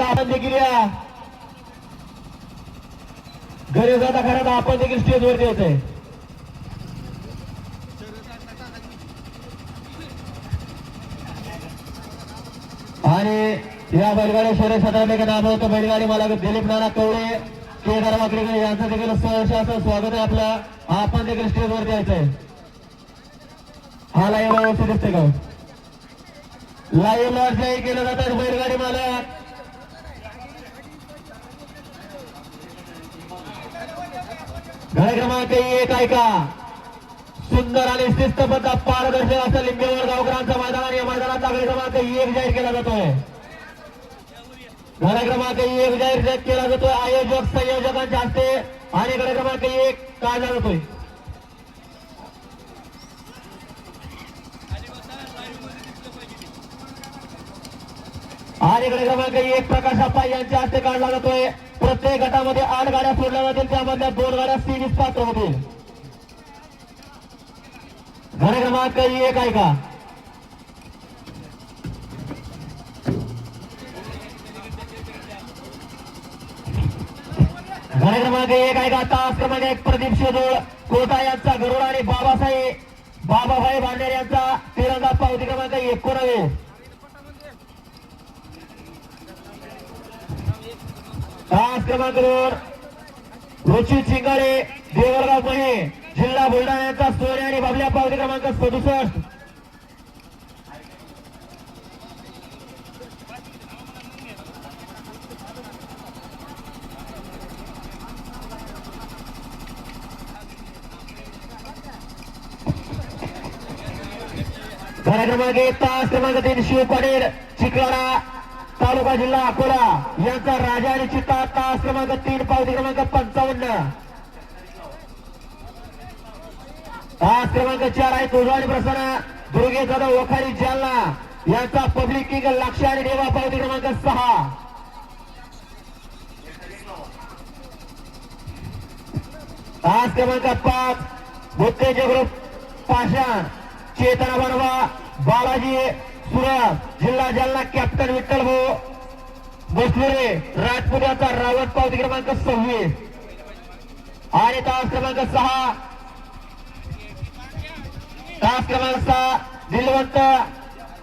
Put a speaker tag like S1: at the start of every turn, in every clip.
S1: आपण देखील या. घरी जाता खरं आपण देखील स्टेजवरती येतोय. आणि या बैलगाडी शर्यत क्षेत्रामध्ये नाम होतं बैलगाडी मला दिलीप नाना कवळे केदार माकडेकर यांचं देखील सहर्ष असं स्वागत आहे आपलं. आपण देखील स्टेजवरती यायचंय. हा लाईव्ह दिसते का? लाईव्ह लॉन्चही केलं जातात बैलगाडी मालक. घरे क्रमांक एक ऐका. सुंदर आणि शिस्तबद्ध पारदर्शक असं लिंबेवर गावकरांचं मैदान आणि या मैदानात घरे क्रमांक एक जाहीर केला जातोय. घरे क्रमांक एक जाहीर केला जातोय. आयोजक संयोजकांच्या हस्ते आणि घरे क्रमांक एक काढला जातोय. आणि इकडे क्रमांक एक प्रकाश अप्पा यांच्या हस्ते काढला जातोय. प्रत्येक गटामध्ये आठ गाड्या सोडल्या जातील. त्यामधल्या दोन गाड्या सिरीज पात्र होतील. घरे क्रमांक एक आहे का? घरे क्रमांक एक आहे का? तास क्रमांक एक प्रदीप शेजोळ कोटा यांचा गरुड आणि बाबासाहेब बाबाभाई भांडेर यांचा तिरंगा पावती क्रमांक एकोणावीस. तास क्रमांक दोन रुची चिंगारे देवळगाव पुणे जिल्हा बुलढाण्याचा सोने आणि बाबल्या पावती क्रमांक सदुसष्ट. क्रमांक एक तास क्रमांक तीन शिव पाटील चिकलाडा तालुका जिल्हा अकोला यांचा राजा आणि चित्ता तास क्रमांक तीन पावती क्रमांक पंचावन्न. तास क्रमांक चार आहे तुझा प्रसन्न दुर्गे जाधव वखारी जालना. यांचा पब्लिक किंग लक्ष आणि देवा पावती क्रमांक सहा. तास क्रमांक पाच भुत्तेचे ग्रुप पाषाण. चेतना बनवा बालाजी पुरा जिल्हा जालना कॅप्टन विठ्ठल भाऊ बसलुरे राजपूत रावत पावती क्रमांक सव्वीस. आणि तास क्रमांक सहा. तास क्रमांक सहा दिलवंत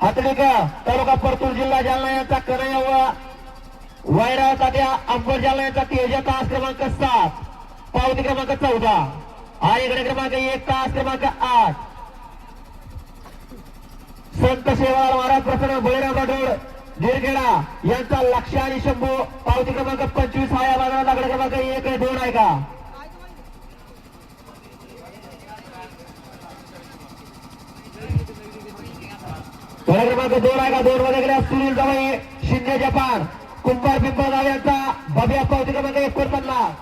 S1: हातडीकर तालुका परतूर जिल्हा जालना यांचा कन्हैया व वैरा तात्या अंबर जालना यांचा तेजा तास क्रमांक सात. पावती क्रमांक चौदा. आणि इकडे क्रमांक एक तास क्रमांक आठ. संत सेवालाल महाराज प्रसन्न बळीराम राठोड गिरखेडा यांचा लक्ष आणि शंभू पावती क्रमांक पंचवीस हा या बाजारात आकडे क्रमांक एक दोन आहे का? गड क्रमांक दोन आहे का? दोन मध्ये गेल्या सुनील जवळ शिंदे जपान कुंभार पिंपळगाव यांचा भव्या पावती क्रमांक एकोणपन्नास.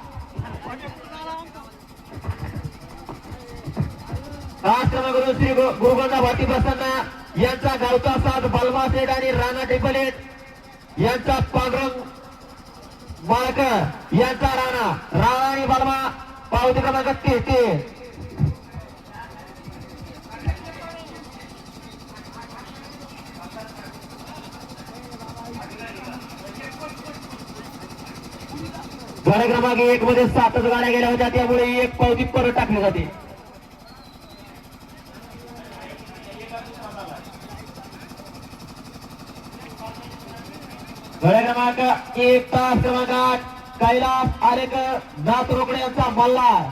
S1: तास क्रमांक दोन श्री गुरुगोंदा भाटी प्रसन्न यांचा गावचा साथ बलमा सेठ आणि राणा टेपलेट यांचा पांडुरंग माळकर यांचा राणा. राणा आणि बलमा पावती क्रमांक तेहतीस गाड्या क्रमांक एक मध्ये सातच गाड्या गेल्या होत्या त्यामुळे एक पावती परत टाकली जाते. गाड्या क्रमांक एक तास क्रमांक आठ कैलास आरेकर नाथ रोकडे यांचा मल्हार.